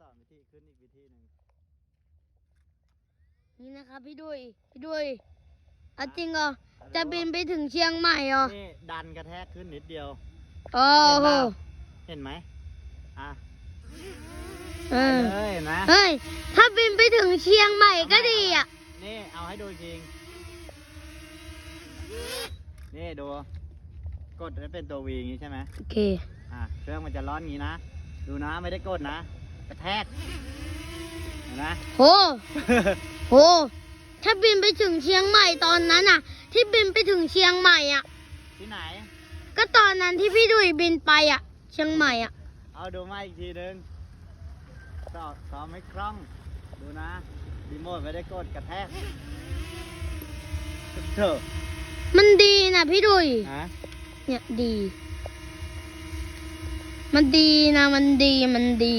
สอนวิธีขึ้นอีกวิธีหนึ่งนี่นะครับพี่ดุยพี่ดุยเอาจริงเหรอจะบินไปถึงเชียงใหม่เหรอนี่ดันกระแทกขึ้นนิดเดียวโอ้โหเห็นไหมอะเอไปอเลยเห็นไหมเฮ้ยถ้าบินไปถึงเชียงใหม่ก็ดีอะนี่เอาให้ดูจริงนี่ดูกดแล้วเป็นตัววีอย่างนี้ใช่ไหมโอเคอะเครื่องมันจะร้อนอย่างนี้นะ ดูนะไม่ได้กดนะ กระแทกเห็นไหม โห โห ถ้าบินไปถึงเชียงใหม่ตอนนั้นอะ ที่บินไปถึงเชียงใหม่อะ ที่ไหน ก็ตอนนั้นที่พี่ดุยบินไปอะ เชียงใหม่อะ เอาดูมาอีกทีนึงสอบซ้อมให้คล่อง ดูนะ รีโมทไม่ได้กดกระแทกเถอะมันดีนะพี่ดุย ฮะเนี่ยดี มันดีนะมันดีมันดี